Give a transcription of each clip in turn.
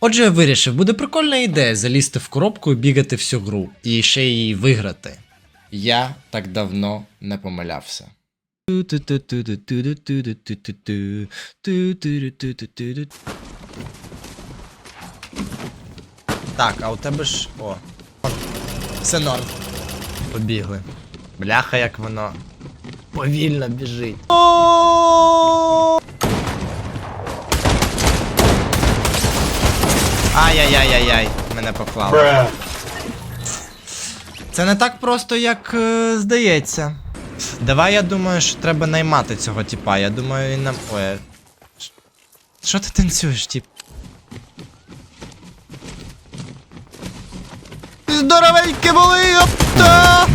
Отже, я вирішив, буде прикольна ідея залізти в коробку і бігати всю гру, і ще її виграти. Я так давно не помилявся. Так, а у тебе ж. О. Все норм. Побігли. Бляха, як воно повільно біжить. Ай-яй-яй-яй-яй, мене поклали. Це не так просто, як е, здається. Давай я думаю, що треба наймати цього типа. Я думаю, він нам. Ой. е, Що ти танцюєш, тип? Здоровенькі були, опта!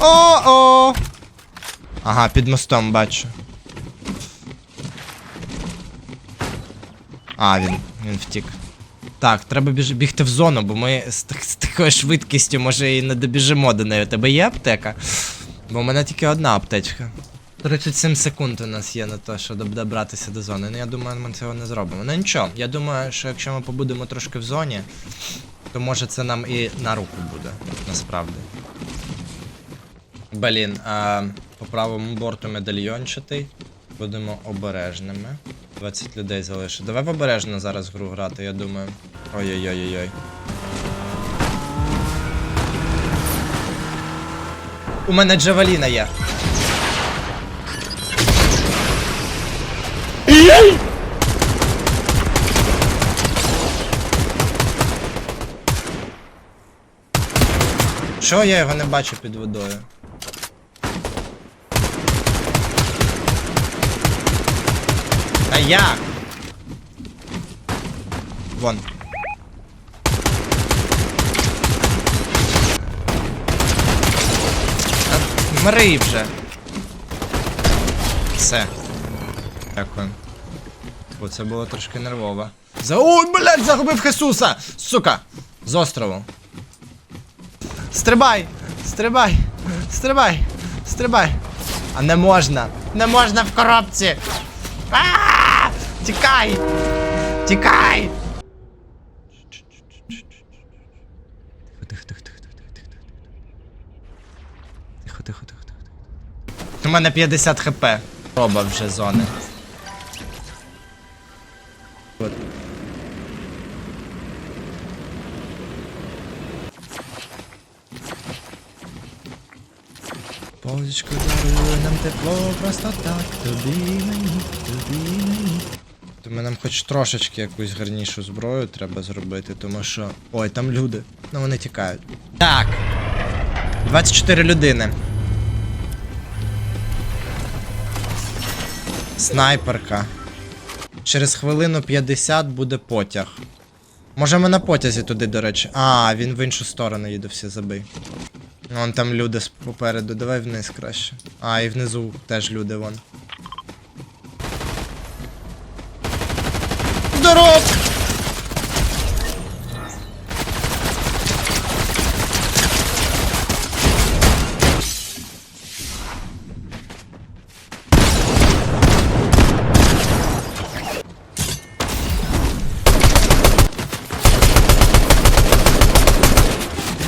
О-о! Ага, під мостом бачу. А, він, він втік. Так, треба біж... бігти в зону, бо ми з, з такою швидкістю, може, і не добіжимо до неї. У тебе є аптека? Бо у мене тільки одна аптечка. 37 секунд у нас є на те, щоб добратися до зони. Ну я думаю, ми цього не зробимо. Ну нічого, я думаю, що якщо ми побудемо трошки в зоні, то може це нам і на руку буде, насправді. Блін, а по правому борту медальйончатий. Будемо обережними. 20 людей залишить. Давай в обережно зараз гру грати, я думаю. Ой-ой-ой-ой. У мене Джавеліна є. Що я його не бачу під водою? Як? Вон. Мри вже. Все. Дякую. Бо це було трошки нервово. За... Ой, блядь, загубив Хесуса! Сука! З острову. Стрибай! Стрибай! Стрибай! Стрибай! А не можна! Не можна в коробці! А! Тікай! Тікай! Тихо, тихо, тихо, тихо, тихо, тихо, тихо, тихо, тихо. У мене 50 хп. Проба вже зони. От. Позичку дарує нам тепло, просто так, тобі мені, тобі мені. Тому нам хоч трошечки якусь гарнішу зброю треба зробити, тому що. Ой, там люди. Ну вони тікають. Так. 24 людини. Снайперка. Через хвилину 50 буде потяг. Може ми на потязі туди, до речі. А, він в іншу сторону їде, всі забий. Вон там люди попереду, давай вниз краще. А, і внизу теж люди вон. Здоров!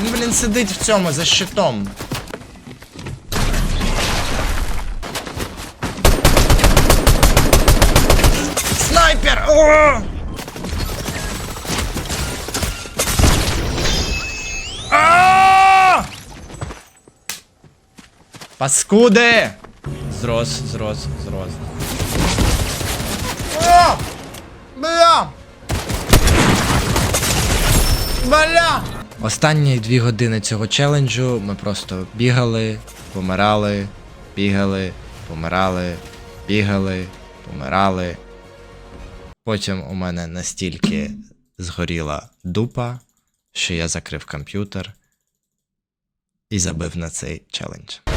Він, блін, сидить в цьому за щитом. Паскуди! Зрос, зрос, зрос. О! Бля! Бля! Останні дві години цього челенджу ми просто бігали, помирали, бігали, помирали, бігали, помирали. Потім у мене настільки згоріла дупа, що я закрив комп'ютер і забив на цей челендж.